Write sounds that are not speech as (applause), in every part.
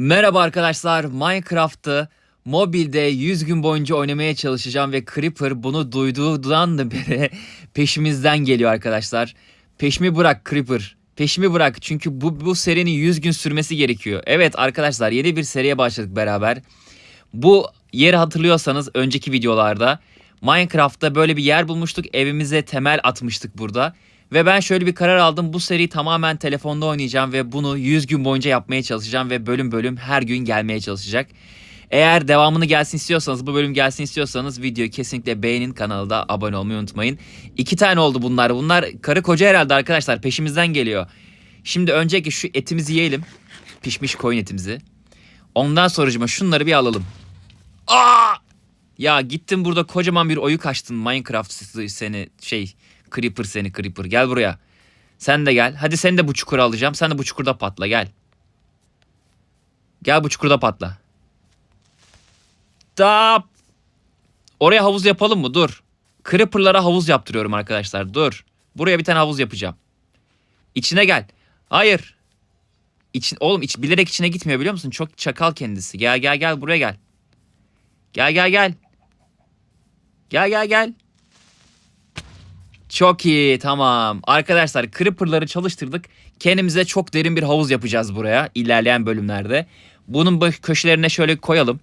Merhaba arkadaşlar. Minecraft'ı mobilde 100 gün boyunca oynamaya çalışacağım ve Creeper bunu duyduğundan (laughs) beri peşimizden geliyor arkadaşlar. Peşimi bırak Creeper. Peşimi bırak çünkü bu, bu serinin 100 gün sürmesi gerekiyor. Evet arkadaşlar yeni bir seriye başladık beraber. Bu yeri hatırlıyorsanız önceki videolarda Minecraft'ta böyle bir yer bulmuştuk. Evimize temel atmıştık burada. Ve ben şöyle bir karar aldım. Bu seriyi tamamen telefonda oynayacağım ve bunu 100 gün boyunca yapmaya çalışacağım ve bölüm bölüm her gün gelmeye çalışacak. Eğer devamını gelsin istiyorsanız, bu bölüm gelsin istiyorsanız videoyu kesinlikle beğenin, kanala da abone olmayı unutmayın. İki tane oldu bunlar. Bunlar karı koca herhalde arkadaşlar peşimizden geliyor. Şimdi önceki şu etimizi yiyelim. Pişmiş koyun etimizi. Ondan sonracıma şunları bir alalım. Aa! Ya gittin burada kocaman bir oyu kaçtın Minecraft seni şey Creeper seni Creeper gel buraya. Sen de gel. Hadi seni de bu çukura alacağım. Sen de bu çukurda patla gel. Gel bu çukurda patla. Da Oraya havuz yapalım mı? Dur. Creeper'lara havuz yaptırıyorum arkadaşlar. Dur. Buraya bir tane havuz yapacağım. İçine gel. Hayır. İçin, oğlum iç, bilerek içine gitmiyor biliyor musun? Çok çakal kendisi. Gel gel gel buraya gel. Gel gel gel. Gel gel gel. Çok iyi tamam. Arkadaşlar Creeper'ları çalıştırdık. Kendimize çok derin bir havuz yapacağız buraya ilerleyen bölümlerde. Bunun bu köşelerine şöyle koyalım.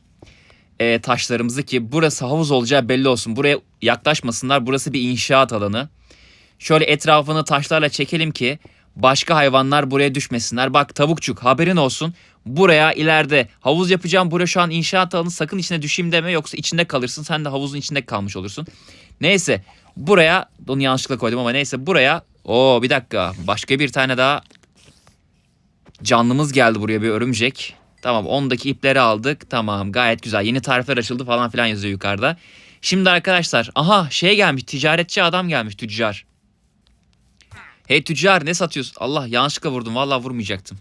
e, taşlarımızı ki burası havuz olacağı belli olsun. Buraya yaklaşmasınlar. Burası bir inşaat alanı. Şöyle etrafını taşlarla çekelim ki başka hayvanlar buraya düşmesinler. Bak tavukçuk haberin olsun. Buraya ileride havuz yapacağım. Buraya şu an inşaat alanı sakın içine düşeyim deme yoksa içinde kalırsın. Sen de havuzun içinde kalmış olursun. Neyse buraya onu yanlışlıkla koydum ama neyse buraya o bir dakika başka bir tane daha canlımız geldi buraya bir örümcek. Tamam ondaki ipleri aldık. Tamam gayet güzel. Yeni tarifler açıldı falan filan yazıyor yukarıda. Şimdi arkadaşlar aha şey gelmiş ticaretçi adam gelmiş tüccar. Hey tüccar ne satıyorsun? Allah yanlışlıkla vurdum. Vallahi vurmayacaktım.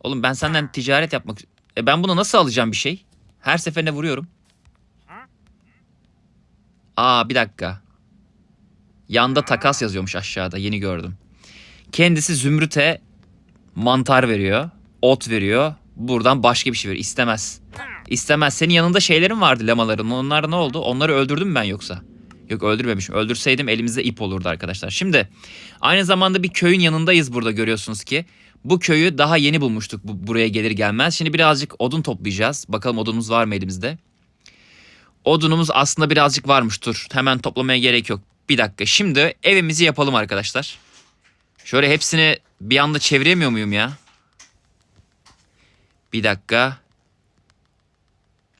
Oğlum ben senden ticaret yapmak... E ben bunu nasıl alacağım bir şey? Her seferinde vuruyorum. Aa bir dakika. Yanda takas yazıyormuş aşağıda yeni gördüm. Kendisi zümrüte mantar veriyor. Ot veriyor. Buradan başka bir şey veriyor. İstemez. İstemez. Senin yanında şeylerin vardı lamaların. Onlar ne oldu? Onları öldürdüm ben yoksa? Yok öldürmemişim. Öldürseydim elimizde ip olurdu arkadaşlar. Şimdi aynı zamanda bir köyün yanındayız burada görüyorsunuz ki. Bu köyü daha yeni bulmuştuk bu, buraya gelir gelmez. Şimdi birazcık odun toplayacağız. Bakalım odunumuz var mı elimizde? Odunumuz aslında birazcık varmış. Dur hemen toplamaya gerek yok. Bir dakika. Şimdi evimizi yapalım arkadaşlar. Şöyle hepsini bir anda çeviremiyor muyum ya? Bir dakika.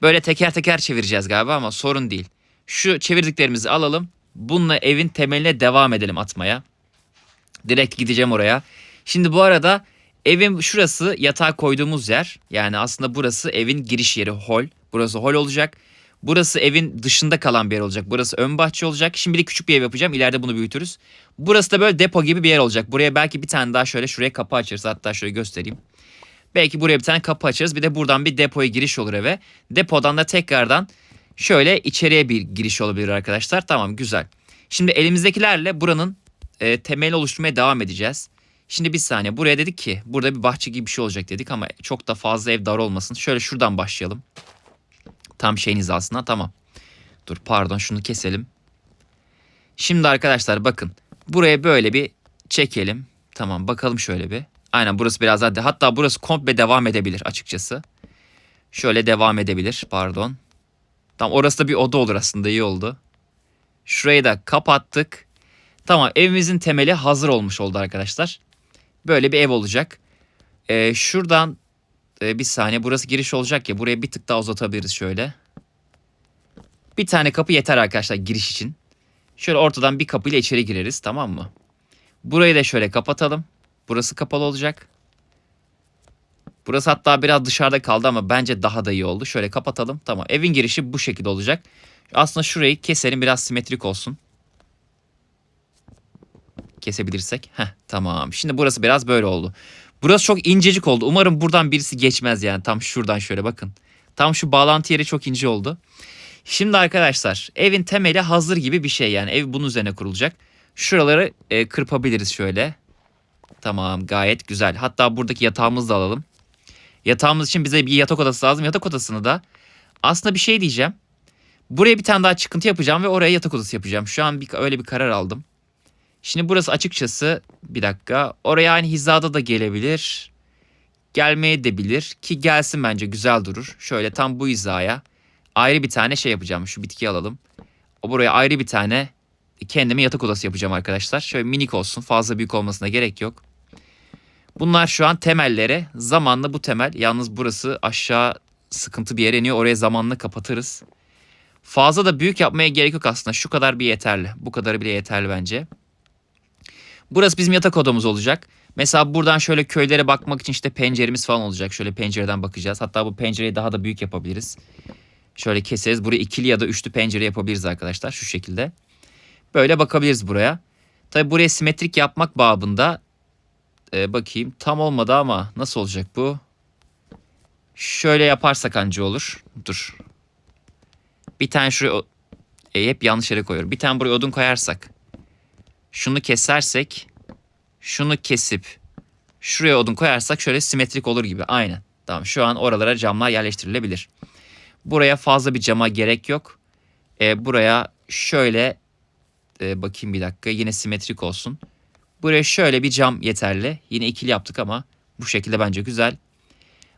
Böyle teker teker çevireceğiz galiba ama sorun değil. Şu çevirdiklerimizi alalım. Bununla evin temeline devam edelim atmaya. Direkt gideceğim oraya. Şimdi bu arada evin şurası yatağa koyduğumuz yer. Yani aslında burası evin giriş yeri hol. Burası hol olacak. Burası evin dışında kalan bir yer olacak. Burası ön bahçe olacak. Şimdilik küçük bir ev yapacağım. İleride bunu büyütürüz. Burası da böyle depo gibi bir yer olacak. Buraya belki bir tane daha şöyle şuraya kapı açarız. Hatta şöyle göstereyim. Belki buraya bir tane kapı açarız. Bir de buradan bir depoya giriş olur eve. Depodan da tekrardan şöyle içeriye bir giriş olabilir arkadaşlar. Tamam güzel. Şimdi elimizdekilerle buranın e, temelini oluşturmaya devam edeceğiz. Şimdi bir saniye buraya dedik ki burada bir bahçe gibi bir şey olacak dedik ama çok da fazla ev dar olmasın. Şöyle şuradan başlayalım. Tam şeyin hizasına tamam. Dur pardon şunu keselim. Şimdi arkadaşlar bakın buraya böyle bir çekelim. Tamam bakalım şöyle bir. Aynen burası biraz daha hatta burası komple devam edebilir açıkçası. Şöyle devam edebilir pardon. Tam orası da bir oda olur aslında iyi oldu. Şurayı da kapattık. Tamam evimizin temeli hazır olmuş oldu arkadaşlar. Böyle bir ev olacak. Ee, şuradan e, bir saniye burası giriş olacak ya buraya bir tık daha uzatabiliriz şöyle. Bir tane kapı yeter arkadaşlar giriş için. Şöyle ortadan bir kapıyla içeri gireriz tamam mı? Burayı da şöyle kapatalım. Burası kapalı olacak. Burası hatta biraz dışarıda kaldı ama bence daha da iyi oldu. Şöyle kapatalım. Tamam. Evin girişi bu şekilde olacak. Aslında şurayı keselim biraz simetrik olsun. Kesebilirsek. Heh tamam. Şimdi burası biraz böyle oldu. Burası çok incecik oldu. Umarım buradan birisi geçmez yani. Tam şuradan şöyle bakın. Tam şu bağlantı yeri çok ince oldu. Şimdi arkadaşlar evin temeli hazır gibi bir şey yani. Ev bunun üzerine kurulacak. Şuraları e, kırpabiliriz şöyle. Tamam gayet güzel. Hatta buradaki yatağımızı da alalım. Yatağımız için bize bir yatak odası lazım. Yatak odasını da aslında bir şey diyeceğim. Buraya bir tane daha çıkıntı yapacağım ve oraya yatak odası yapacağım. Şu an bir, öyle bir karar aldım. Şimdi burası açıkçası bir dakika. Oraya aynı hizada da gelebilir. Gelmeye de bilir ki gelsin bence güzel durur. Şöyle tam bu hizaya ayrı bir tane şey yapacağım. Şu bitkiyi alalım. O buraya ayrı bir tane kendime yatak odası yapacağım arkadaşlar. Şöyle minik olsun fazla büyük olmasına gerek yok. Bunlar şu an temelleri. Zamanla bu temel yalnız burası aşağı sıkıntı bir yere iniyor. Oraya zamanla kapatırız. Fazla da büyük yapmaya gerek yok aslında. Şu kadar bir yeterli. Bu kadarı bile yeterli bence. Burası bizim yatak odamız olacak. Mesela buradan şöyle köylere bakmak için işte penceremiz falan olacak. Şöyle pencereden bakacağız. Hatta bu pencereyi daha da büyük yapabiliriz. Şöyle keseriz. Buraya ikili ya da üçlü pencere yapabiliriz arkadaşlar. Şu şekilde. Böyle bakabiliriz buraya. Tabi buraya simetrik yapmak babında e, bakayım tam olmadı ama nasıl olacak bu? Şöyle yaparsak anca olur. Dur. Bir tane şuraya e, hep yanlış yere koyuyorum. Bir tane buraya odun koyarsak. Şunu kesersek. Şunu kesip şuraya odun koyarsak şöyle simetrik olur gibi. Aynen. Tamam şu an oralara camlar yerleştirilebilir. Buraya fazla bir cama gerek yok. E, buraya şöyle e, bakayım bir dakika yine simetrik olsun. Buraya şöyle bir cam yeterli. Yine ikili yaptık ama bu şekilde bence güzel.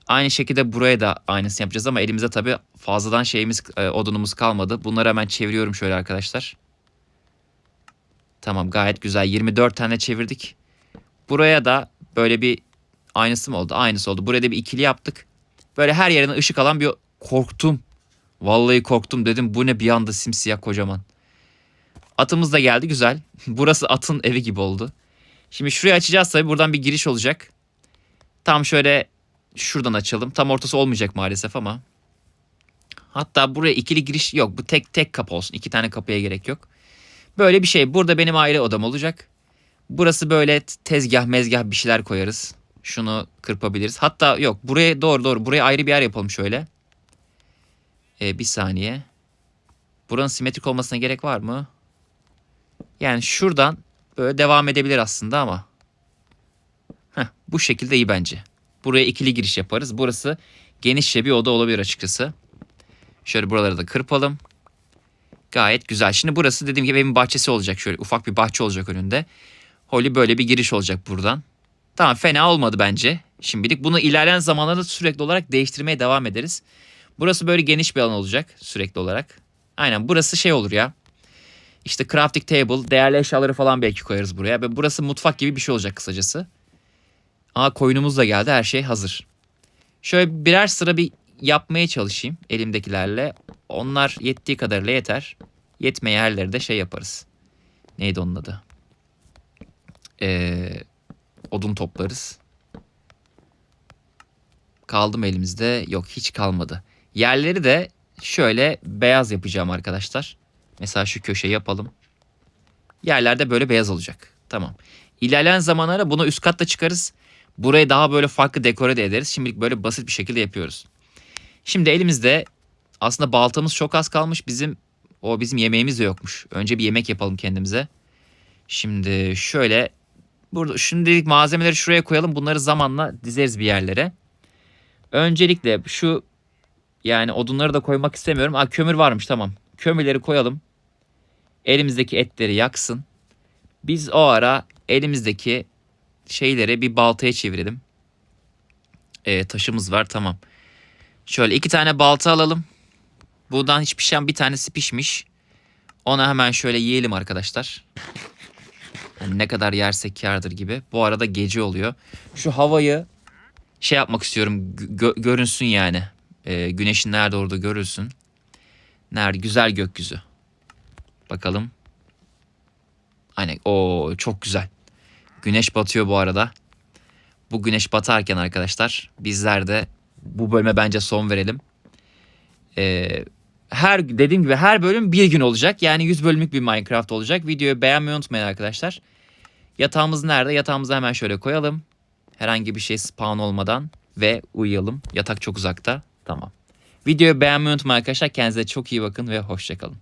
Aynı şekilde buraya da aynısını yapacağız ama elimizde tabii fazladan şeyimiz e, odunumuz kalmadı. Bunları hemen çeviriyorum şöyle arkadaşlar. Tamam gayet güzel 24 tane çevirdik. Buraya da böyle bir aynısı mı oldu? Aynısı oldu. Buraya da bir ikili yaptık. Böyle her yerine ışık alan bir korktum. Vallahi korktum dedim bu ne bir anda simsiyah kocaman. Atımız da geldi güzel. (laughs) Burası atın evi gibi oldu. Şimdi şurayı açacağız tabii buradan bir giriş olacak. Tam şöyle şuradan açalım. Tam ortası olmayacak maalesef ama. Hatta buraya ikili giriş yok. Bu tek tek kapı olsun. İki tane kapıya gerek yok. Böyle bir şey. Burada benim aile odam olacak. Burası böyle tezgah mezgah bir şeyler koyarız. Şunu kırpabiliriz. Hatta yok buraya doğru doğru buraya ayrı bir yer yapalım şöyle. Ee, bir saniye. Buranın simetrik olmasına gerek var mı? Yani şuradan böyle devam edebilir aslında ama. Heh, bu şekilde iyi bence. Buraya ikili giriş yaparız. Burası genişçe bir oda olabilir açıkçası. Şöyle buraları da kırpalım. Gayet güzel. Şimdi burası dediğim gibi evin bahçesi olacak. Şöyle ufak bir bahçe olacak önünde. Holly böyle bir giriş olacak buradan. Tamam fena olmadı bence. Şimdilik bunu ilerleyen zamanlarda sürekli olarak değiştirmeye devam ederiz. Burası böyle geniş bir alan olacak sürekli olarak. Aynen burası şey olur ya. İşte crafting table, değerli eşyaları falan belki koyarız buraya. Ve burası mutfak gibi bir şey olacak kısacası. Aa koyunumuz da geldi her şey hazır. Şöyle birer sıra bir yapmaya çalışayım elimdekilerle. Onlar yettiği kadarıyla yeter. Yetmeyen yerleri de şey yaparız. Neydi onun adı? Ee, odun toplarız. Kaldı mı elimizde? Yok hiç kalmadı. Yerleri de şöyle beyaz yapacağım arkadaşlar. Mesela şu köşe yapalım. Yerlerde böyle beyaz olacak. Tamam. İlerleyen zamanlara bunu üst katta çıkarız. Burayı daha böyle farklı dekore de ederiz. Şimdilik böyle basit bir şekilde yapıyoruz. Şimdi elimizde aslında baltamız çok az kalmış. Bizim o bizim yemeğimiz de yokmuş. Önce bir yemek yapalım kendimize. Şimdi şöyle burada şimdilik malzemeleri şuraya koyalım. Bunları zamanla dizeriz bir yerlere. Öncelikle şu yani odunları da koymak istemiyorum. Aa, kömür varmış tamam. Kömürleri koyalım. Elimizdeki etleri yaksın. Biz o ara elimizdeki şeyleri bir baltaya çevirelim. Ee, taşımız var tamam. Şöyle iki tane balta alalım. Buradan hiç pişen bir tanesi pişmiş. Ona hemen şöyle yiyelim arkadaşlar. Yani ne kadar yersek kârdır gibi. Bu arada gece oluyor. Şu havayı şey yapmak istiyorum. gö- görünsün yani. Ee, güneşin nerede orada görülsün. Nerede? Güzel gökyüzü. Bakalım. Hani o çok güzel. Güneş batıyor bu arada. Bu güneş batarken arkadaşlar bizler de bu bölüme bence son verelim. Ee, her dediğim gibi her bölüm bir gün olacak. Yani 100 bölümlük bir Minecraft olacak. Videoyu beğenmeyi unutmayın arkadaşlar. Yatağımız nerede? Yatağımızı hemen şöyle koyalım. Herhangi bir şey spawn olmadan ve uyuyalım. Yatak çok uzakta. Tamam. Videoyu beğenmeyi unutmayın arkadaşlar. Kendinize çok iyi bakın ve hoşçakalın.